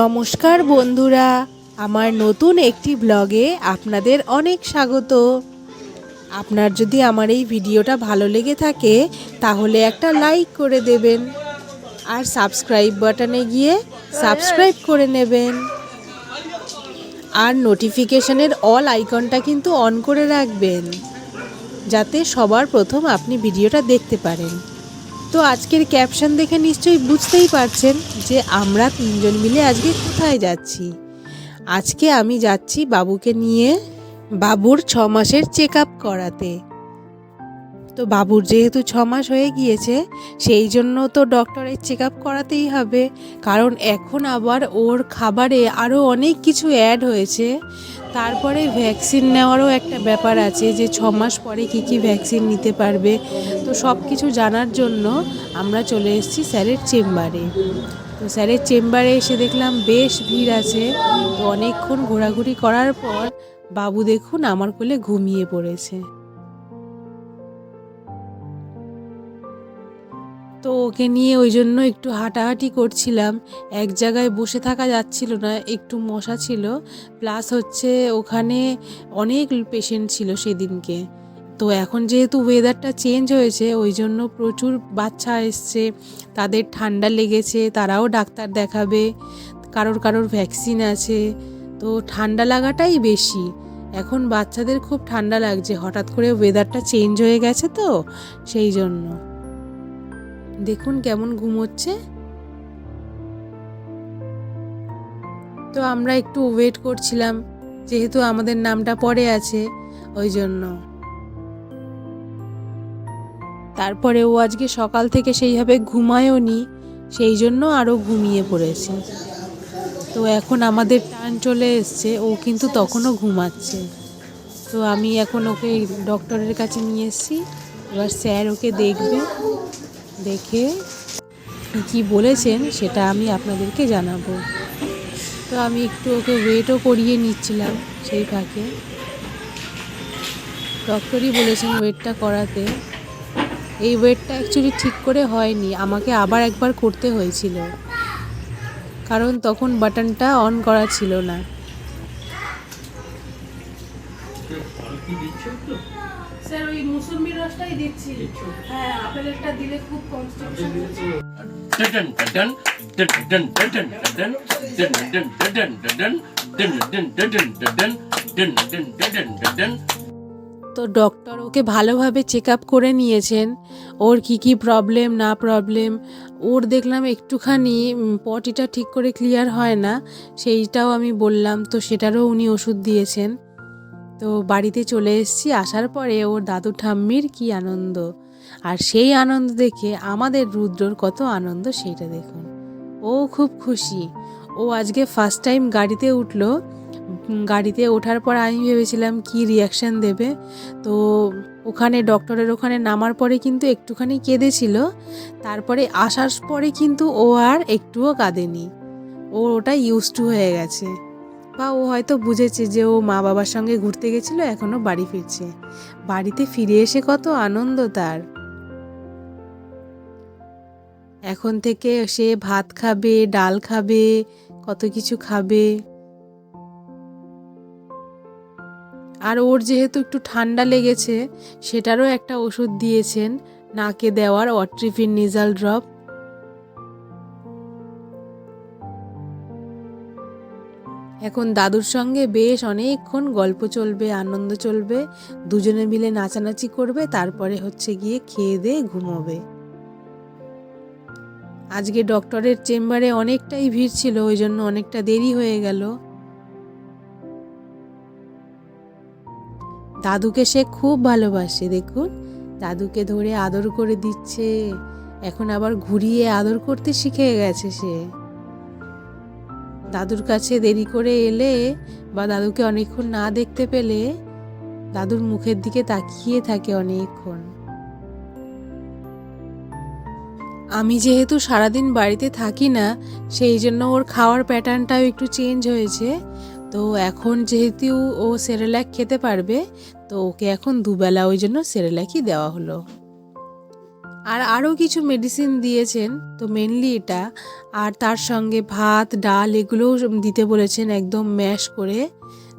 নমস্কার বন্ধুরা, আমার নতুন একটি ব্লগে আপনাদের অনেক স্বাগত। আপনার যদি আমার এই ভিডিওটা ভালো লেগে থাকে, তাহলে একটা লাইক করে দেবেন আর সাবস্ক্রাইব বাটনে গিয়ে সাবস্ক্রাইব করে নেবেন। আর নোটিফিকেশনের অল আইকনটা কিন্তু অন করে রাখবেন, যাতে সবার প্রথম আপনি ভিডিওটা দেখতে পারেন। তো আজকের ক্যাপশন দেখে নিশ্চয়ই বুঝতেই পারছেন যে আমরা তিনজন মিলে আজকে কোথায় যাচ্ছি। আজকে আমি যাচ্ছি বাবুকে নিয়ে বাবুর ছ মাসের চেক আপ করাতে। তো বাবুর যেহেতু ছ মাস হয়ে গিয়েছে, সেই জন্য তো ডক্টরের চেক আপ করাতেই হবে। কারণ এখন আবার ওর খাবারে আরও অনেক কিছু অ্যাড হয়েছে। তারপরে ভ্যাকসিন নেওয়ারও একটা ব্যাপার আছে যে ছ মাস পরে কি কি ভ্যাকসিন নিতে পারবে। তো সব কিছু জানার জন্য আমরা চলে এসেছি স্যারের চেম্বারে। তো স্যারের চেম্বারে এসে দেখলাম বেশ ভিড় আছে। তো অনেকক্ষণ ঘোরাঘুরি করার পর বাবু দেখুন আমার কোলে ঘুমিয়ে পড়েছে। তো ওকে নিয়ে ওই জন্য একটু হাঁটাহাঁটি করছিলাম। এক জায়গায় বসে থাকা যাচ্ছিল না, একটু মশা ছিল। প্লাস হচ্ছে ওখানে অনেক পেশেন্ট ছিল সেদিনকে। তো এখন যেহেতু ওয়েদারটা চেঞ্জ হয়েছে, ওই জন্য প্রচুর বাচ্চা এসছে, তাদের ঠান্ডা লেগেছে, তারাও ডাক্তার দেখাবে, কারোর কারোর ভ্যাকসিন আছে। তো ঠান্ডা লাগাটাই বেশি। এখন বাচ্চাদের খুব ঠান্ডা লাগছে, হঠাৎ করে ওয়েদারটা চেঞ্জ হয়ে গেছে তো, সেই জন্য। দেখুন কেমন ঘুমোচ্ছে তো আমরা একটু ওয়েট করছিলাম, যেহেতু আমাদের নামটা পড়ে আছে, ওই জন্য। তারপরে ও আজকে সকাল থেকে সেইভাবে ঘুমায়ও নি সেই জন্য আরও ঘুমিয়ে পড়েছে। তো এখন আমাদের টান চলে এসছে, ও কিন্তু তখনও ঘুমাচ্ছে। তো আমি এখন ওকে ডক্টরের কাছে নিয়ে এসেছি, এবার স্যার ওকে দেখবে। দেখে কী বলেছেন সেটা আমি আপনাদেরকে জানাব। তো আমি একটু ওকে ওয়েটও করিয়ে নিচ্ছিলাম সেই ফাঁকে। ডক্টরই বলেছেন ওয়েটটা করাতে। এই ওয়েটটা অ্যাকচুয়ালি ঠিক করে হয়নি, আমাকে আবার একবার করতে হয়েছিল। কারণ তখন বাটনটা অন করা ছিল না। স্যার ওই রসটাই দিচ্ছি। হ্যাঁ আপেলেরটা দিলে খুব কনস্টিটিউশন তো ডক্টর ওকে ভালোভাবে চেক আপ করে নিয়েছেন। ওর কি কি প্রবলেম না প্রবলেম ওর দেখলাম একটুখানি পটিটা ঠিক করে ক্লিয়ার হয় না। সেইটাও আমি বললাম তো সেটারও উনি ওষুধ দিয়েছেন। তো বাড়িতে চলে এসেছি। আসার পরে ওর দাদু ঠাম্মির কি আনন্দ? আর সেই আনন্দ দেখে আমাদের রুদ্রর কত আনন্দ সেইটা দেখুন। ও খুব খুশি। ও আজকে ফার্স্ট টাইম গাড়িতে উঠল। গাড়িতে ওঠার পর আমি ভেবেছিলাম, কি রিয়াকশান দেবে? তো ওখানে ডক্টরের ওখানে নামার পরে কিন্তু একটুখানি কেঁদেছিল। তারপরে আসার পরে কিন্তু ও আর একটুও কাঁদেনি। ও ওটা ইউজ টু হয়ে গেছে। বা ও হয়তো বুঝেছে যে ও মা বাবার সঙ্গে ঘুরতে গেছিল এখনও বাড়ি ফিরছে। বাড়িতে ফিরে এসে কত আনন্দ তার। এখন থেকে সে ভাত খাবে, ডাল খাবে, কত কিছু খাবে। আর ওর যেহেতু একটু ঠান্ডা লেগেছে, সেটারও একটা ওষুধ দিয়েছেন, নাকে দেওয়ার অট্রিফিন নিজাল ড্রপ। এখন দাদুর সঙ্গে বেশ অনেকক্ষণ গল্প চলবে, আনন্দ চলবে, দুজনে মিলে নাচানাচি করবে, তারপরে হচ্ছে গিয়ে খেয়ে দিয়ে ঘুমোবে। আজকে ডক্টরের চেম্বারে অনেকটাই ভিড় ছিল, ওই জন্য অনেকটা দেরি হয়ে গেল। দাদুকে সে খুব ভালোবাসে, দেখুন। দাদুকে ধরে আদর করে দিচ্ছে, এখন আবার ঘুরিয়ে আদর করতে শিখে গেছে সে। দাদুর কাছে দেরি করে এলে বা দাদুকে অনেকক্ষণ না দেখতে পেলে দাদুর মুখের দিকে তাকিয়ে থাকে অনেকক্ষণ। আমি যেহেতু সারাদিন বাড়িতে থাকি না, সেই জন্য ওর খাওয়ার প্যাটার্নটাও একটু চেঞ্জ হয়েছে। তো এখন যেহেতু ও সেরেল্যাক খেতে পারবে, তো ওকে এখন দুবেলা ওই জন্য সেরেল্যাকই দেওয়া হলো। আর আরও কিছু মেডিসিন দিয়েছেন, তো মেনলি এটা। আর তার সঙ্গে ভাত, ডাল, এগুলোও দিতে বলেছেন, একদম ম্যাশ করে,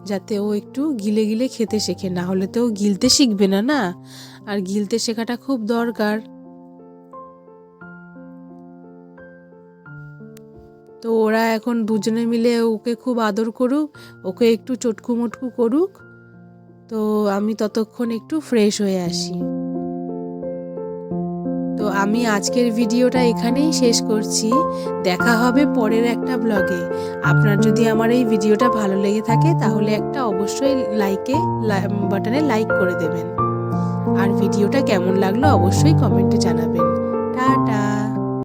যাতে ও একটু গিলে গিলে খেতে শেখে। না হলে তো গিলতে শিখবে না না? আর গিলতে শেখাটা খুব দরকার। তো ওরা এখন দুজনে মিলে ওকে খুব আদর করুক, ওকে একটু চটকু মটকু করুক। তো আমি ততক্ষণ একটু ফ্রেশ হয়ে আসি। তো আমি আজকের ভিডিওটা এখানেই শেষ করছি। দেখা হবে পরের একটা ব্লগে আপনার যদি আমার এই ভিডিওটা ভালো লেগে থাকে, তাহলে একটা অবশ্যই লাইকে বাটনে লাইক করে দেবেন। আর ভিডিওটা কেমন লাগল অবশ্যই কমেন্টে জানাবেন। টাটা!